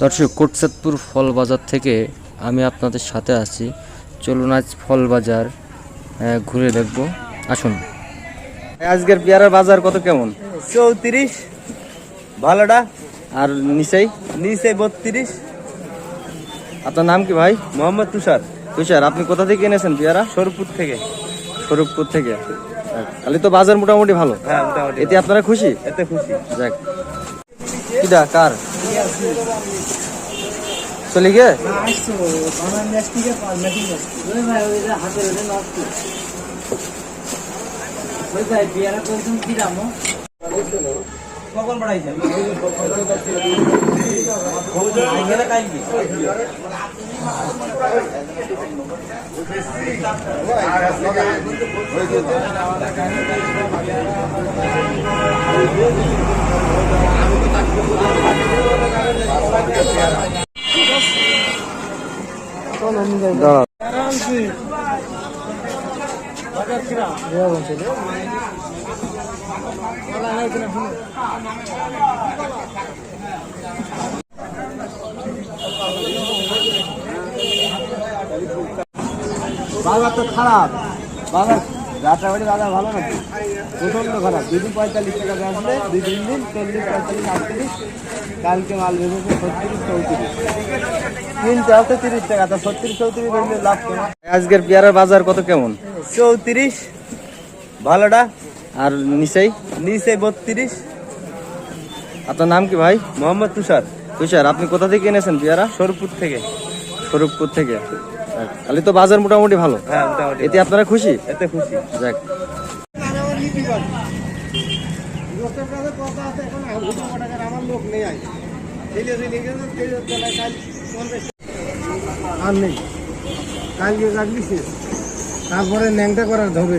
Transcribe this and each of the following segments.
দর্শক কোটসাদপুর ফল বাজার থেকে আমি আপনাদের সাথে আছি। চলুন আজ ফল বাজার ঘুরে দেখব। আসুন। আজকের পেয়ারার বাজার কত কেমন? চৌত্রিশ। ভালোটা? আর নিচেই? নিচে বত্রিশ। আপনার নাম কি ভাই? মোহাম্মদ তুষার। তুষার আপনি কোথা থেকে এনেছেন পেয়ারা? সরপুর থেকে। স্বরূপপুর থেকে। তাহলে তো বাজার মোটামুটি ভালো। হ্যাঁ মোটামুটি এতে আপনারা খুশি? এতে খুশি। যাক কিডা কার? চলে গিয়ে কখন বাড়াইছেন দাঁড়াও বাজার তো খারাপ। বাজার রাতাবাড়ি বাজার ভালো প্রচণ্ড খারাপ। দুদিন পঁয়তাল্লিশ টাকা দুই তিন দিন চল্লিশ পঁয়তাল্লিশ আটত্রিশ। কালকে মাল বেচেছে ছত্রিশ চৌত্রিশ। তিরিশ টাকা তা ছত্রিশ চৌত্রিশ লাভ আজকের পেয়ারার বাজার কত কেমন? চৌত্রিশ। ভালোটা? আর নিচেই? নিচে বত্রিশ। আপনার নাম কি ভাই? মোহাম্মদ তুষার। তুষার আপনি কোথা থেকে এনেছেন পেয়ারা? সরপুর থেকে। স্বরূপপুর থেকে। তাহলে তো বাজার মোটামুটি ভালো। হ্যাঁ মোটামুটি এতে আপনারা খুশি? এতে খুশি। যাক। আর নেই। কালকে কাটলি শেষ। তারপরে ন্যাংটা করার ধরবে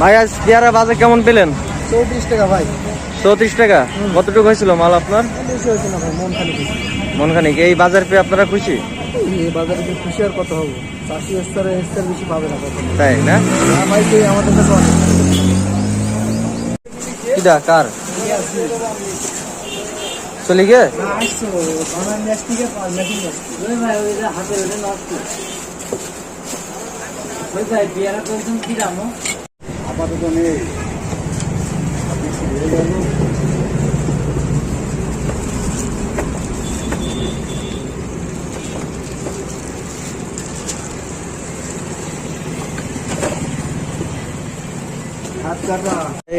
ভাই আজ পেয়ারা বাজার কেমন পেলেন? চৌত্রিশ টাকা ভাই। চৌত্রিশ টাকা? কতটুকু হয়েছিল মাল আপনার? মন মনখানিক। এই বাজার পেয়ে আপনারা খুশি? এই বাজারে খুশি আর কত হবে? চাষি স্তরে স্তর বেশি পাবে না তাই না? ভাই আমাদের কাছে অনেক। কার? চলে হাতে আপাতত নেই।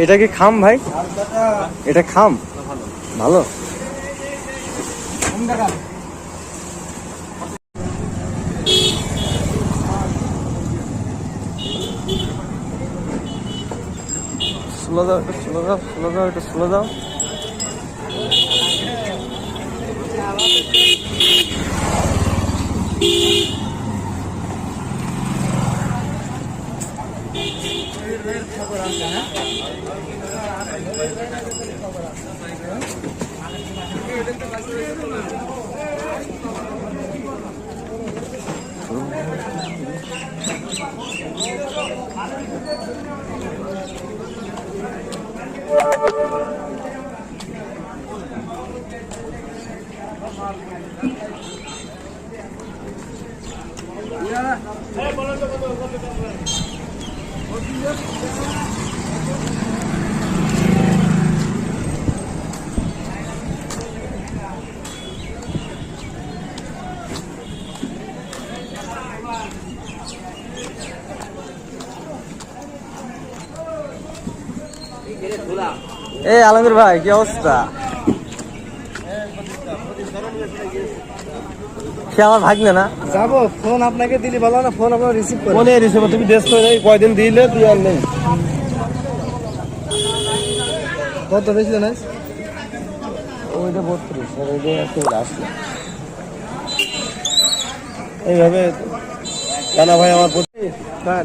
এটা কি খাম ভাই? এটা খাম। ভালো। স্লো দাও একটু স্লো দাও স্লো দাও একটু স্লো দাও এই আলমগীর ভাই কি অবস্থা? সে আমার ভাগ্নে না। যাব ফোন আপনাকে দিলি ভালো না ফোন আপনার রিসিভ করে। ফোনে রিসিভ তুমি ব্যস্ত নেই কয়দিন দিলে দিয়ে আর নেই। কত বেশি জানাস ওইটা বত্রিশ আর ওইটা একটু আসলে এইভাবে জানা ভাই আমার প্রতি হ্যাঁ